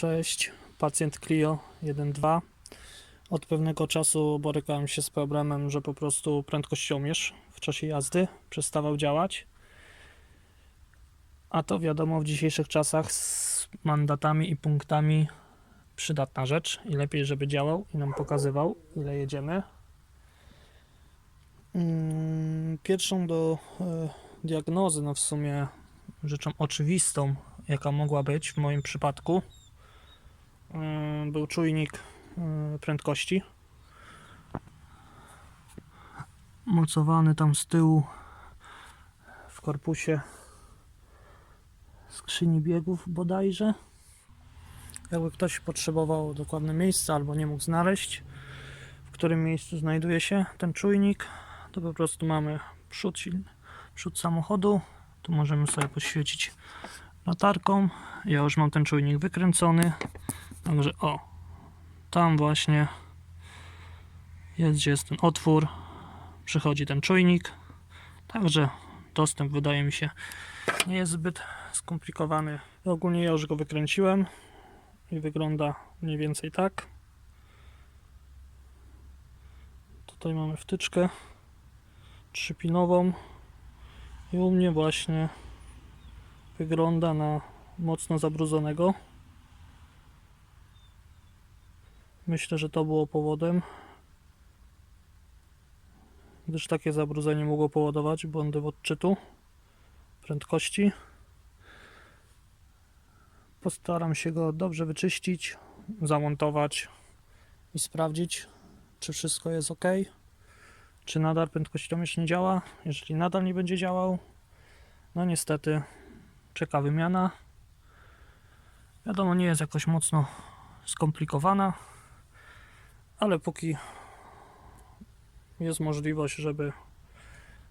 Cześć, pacjent Clio 1.2. Od pewnego czasu borykałem się z problemem, że po prostu prędkościomierz w czasie jazdy przestawał działać. A to wiadomo w dzisiejszych czasach z mandatami i punktami przydatna rzecz i lepiej, żeby działał i nam pokazywał, ile jedziemy. Mm, Pierwszą do e, diagnozy, no w sumie rzeczą oczywistą, jaka mogła być w moim przypadku, był czujnik e, prędkości. Mocowany tam z tyłu w korpusie skrzyni biegów bodajże. Jakby ktoś potrzebował dokładne miejsca albo nie mógł znaleźć, w którym miejscu znajduje się ten czujnik, to po prostu mamy przód, przód samochodu. Tu możemy sobie poświecić latarką. Ja już mam ten czujnik wykręcony. Także o, tam właśnie jest, gdzie jest ten otwór. Przychodzi ten czujnik. Także dostęp wydaje mi się nie jest zbyt skomplikowany. Ogólnie ja już go wykręciłem i wygląda mniej więcej tak. Tutaj mamy wtyczkę trzypinową i u mnie właśnie wygląda na mocno zabrudzonego. Myślę, że to było powodem, gdyż takie zabrudzenie mogło powodować błędy w odczytu prędkości. Postaram się go dobrze wyczyścić, zamontować i sprawdzić, czy wszystko jest ok. Czy nadal prędkościomierz nie działa? Jeżeli nadal nie będzie działał, no niestety czeka wymiana. Wiadomo, nie jest jakoś mocno skomplikowana, ale póki jest możliwość, żeby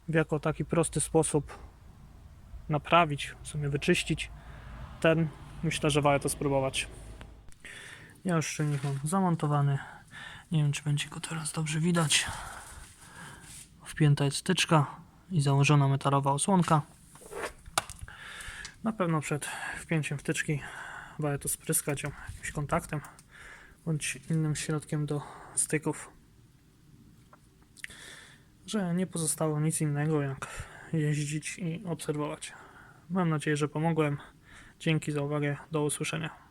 w jako taki prosty sposób naprawić, w sumie wyczyścić ten, myślę, że warto spróbować. Ja już czujnik mam zamontowany. Nie wiem, czy będzie go teraz dobrze widać. Wpięta jest styczka i założona metalowa osłonka. Na pewno przed wpięciem wtyczki warto spryskać ją jakimś kontaktem bądź innym środkiem do styków. Że nie pozostało nic innego jak jeździć i obserwować. Mam nadzieję, że pomogłem. Dzięki za uwagę. Do usłyszenia.